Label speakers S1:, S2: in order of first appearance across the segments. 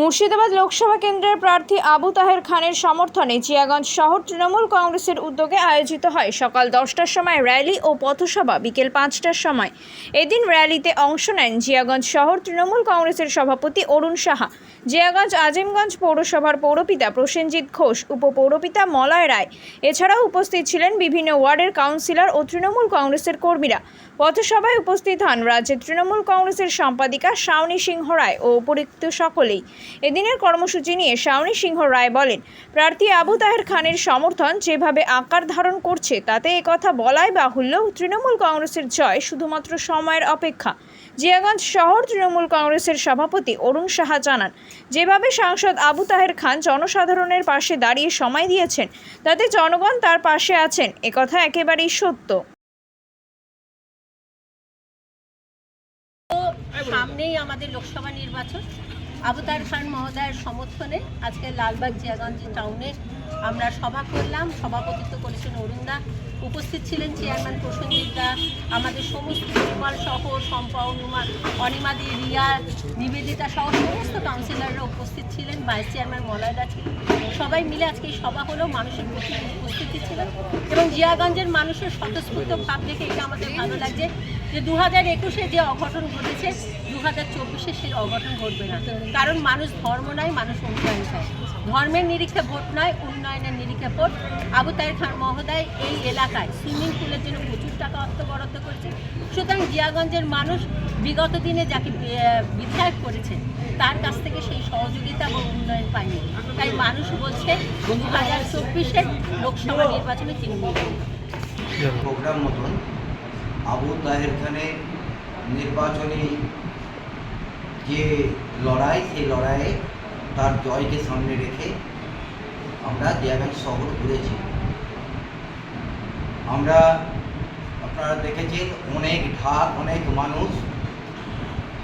S1: মুর্শিদাবাদ লোকসভা কেন্দ্রের প্রার্থী আবু তাহের খানের সমর্থনে জিয়াগঞ্জ শহর তৃণমূল কংগ্রেসের উদ্যোগে আয়োজিত হয় সকাল দশটার সময় র্যালি ও পথসভা বিকেল পাঁচটার সময়। এদিন র্যালিতে অংশ নেন জিয়াগঞ্জ শহর তৃণমূল কংগ্রেসের সভাপতি অরুণ সাহা। জিয়াগঞ্জ আজিমগঞ্জ পৌরসভার পৌরপিতা প্রসেনজিৎ ঘোষ, উপপৌরপিতা মলয় রায়, এছাড়াও উপস্থিত ছিলেন বিভিন্ন ওয়ার্ডের কাউন্সিলর ও তৃণমূল কংগ্রেসের কর্মীরা। পথসভায় উপস্থিত হন রাজ্যের তৃণমূল কংগ্রেসের সম্পাদিকা শাওনি সিংহ রায় ও উপরিক্ত সকলেই। এদিনের কর্মসূচি নিয়ে শাওনি সিংহ রায় বলেন, প্রার্থী আবু তাহের খানের সমর্থন যেভাবে আকার ধারণ করছে, তাতে একথা বলাই বাহুল্য। তৃণমূল কংগ্রেসের জয় শুধুমাত্র সময়ের অপেক্ষা। জিয়াগঞ্জ শহর তৃণমূল কংগ্রেসের সভাপতি অরুণ সাহা জানান, যেভাবে সাংসদ আবু তাহের খান জনসাধারণের পাশে দাঁড়িয়ে সময় দিয়েছেন, তাতে জনগণ তার পাশে আছেন একথা একেবারেই সত্য।
S2: সামনেই আমাদের লোকসভা নির্বাচন। আবুতার খান মহোদয়ের সমর্থনে আজকে লালবাগ জিয়াগঞ্জ টাউনে আমরা সভা করলাম। সভাপতিত্ব করেছেন অরুণদা। উপস্থিত ছিলেন চেয়ারম্যান প্রসেনজিৎ দা। আমাদের সমস্ত নির্মল সহ শম্পা অনুমা অনিমাদি রিয়া, নিবেদিতা সহ সমস্ত কাউন্সিলররা উপস্থিত ছিলেন। ভাইস চেয়ারম্যান মলয়দা ছিলেন। সবাই মিলে আজকে এই সভা হলো। মানুষের উপস্থিতি ছিল এবং জিয়াগঞ্জের মানুষের স্বতঃস্ফূর্ত ভাব দেখে এটা আমাদের ভালো লাগছে। যে দু হাজার একুশে যে অঘটন ঘটেছে দু হাজার চব্বিশে সেই অঘটন ঘটবে না। কারণ মানুষ ধর্ম নয় মানুষ উন্নয়ন চায়। ধর্মের নিরিখে ভোট নয় উন্নয়নের নিরিখে ভোট। আবু তাহের খান মহোদয় এই এলাকায় সুইমিং পুলের জন্য প্রচুর টাকা অর্থ বরাদ্দ করেছে। সুতরাং জিয়াগঞ্জের মানুষ বিগত দিনে যাকে বিধায়ক করেছে, তার কাছ থেকে সেই সহযোগিতা বা উন্নয়ন পায়নি। তাই মানুষ বলছে দু হাজার চব্বিশের লোকসভা নির্বাচনে তৃণমূল।
S3: প্রোগ্রাম মতন আবু তাহের খানের নির্বাচনী যে লড়াই, সেই লড়াইয়ে তার জয়কে সামনে রেখে আমরা জিয়াগঞ্জ শহর ঘুরেছি। আমরা আপনারা দেখেছেন অনেক ঢাক অনেক মানুষ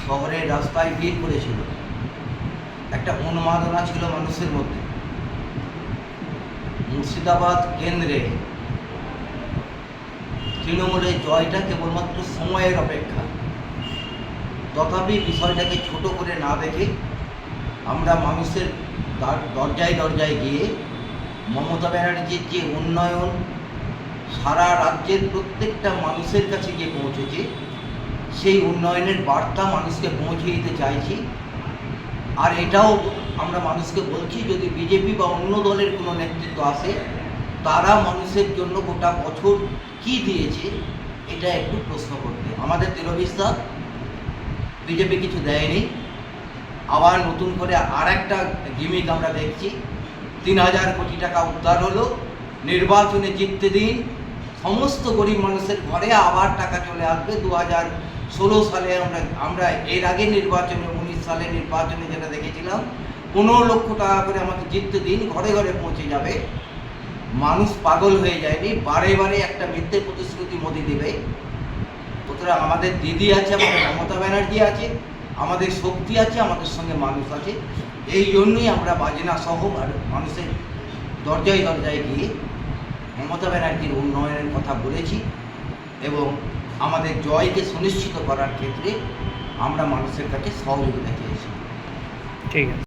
S3: শহরের রাস্তায় ভিড় করেছিল। একটা উন্মাদনা ছিল মানুষের মধ্যে। মুর্শিদাবাদ কেন্দ্রে তৃণমূলের জয়টা কেবলমাত্র সময়ের অপেক্ষা। তথাপি বিষয়টাকে ছোট করে না দেখে আমরা মানুষের দরজায় দরজায় গিয়ে মমতা ব্যানার্জির যে উন্নয়ন, সারা রাজ্যের প্রত্যেকটা মানুষের কাছে গিয়ে পৌঁছেছে, সেই উন্নয়নের বার্তা মানুষকে পৌঁছে দিতে চাইছি। আর এটাও আমরা মানুষকে বলছি, যদি বিজেপি বা অন্য দলের কোনো নেতৃত্ব আসে তারা মানুষের জন্য গোটা বছর কি দিয়েছে, এটা একটু প্রশ্ন করতে। আমাদের বিশ্বাস বিজেপি কিছু দেয়নি। আবার নতুন করে আর একটা গিমিক আমরা দেখছি। তিন হাজার কোটি টাকা উদ্ধার হলো, নির্বাচনে জিততে দিন, সমস্ত গরিব মানুষের ঘরে আবার টাকা চলে আসবে। দু হাজার ষোলো সালে আমরা আমরা এর আগে নির্বাচনে, উনিশ সালে নির্বাচনে যেটা দেখেছিলাম, পনেরো লক্ষ টাকা করে আমাকে জিততে দিন, ঘরে ঘরে পৌঁছে যাবে। মানুষ পাগল হয়ে যায়নি, বারে বারে একটা মিথ্যে প্রতিশ্রুতি মোদি দেবে। সুতরাং আমাদের দিদি আছে, আমাদের মমতা ব্যানার্জি আছে, আমাদের শক্তি আছে, আমাদের সঙ্গে মানুষ আছে। এই জন্যই আমরা বাজনা সহ আর মানুষের দরজায় দরজায় গিয়ে মমতা ব্যানার্জির উন্নয়নের কথা বলেছি এবং আমাদের জয়কে সুনিশ্চিত করার ক্ষেত্রে আমরা মানুষের কাছে সহযোগিতা চেয়েছি।
S4: ঠিক আছে।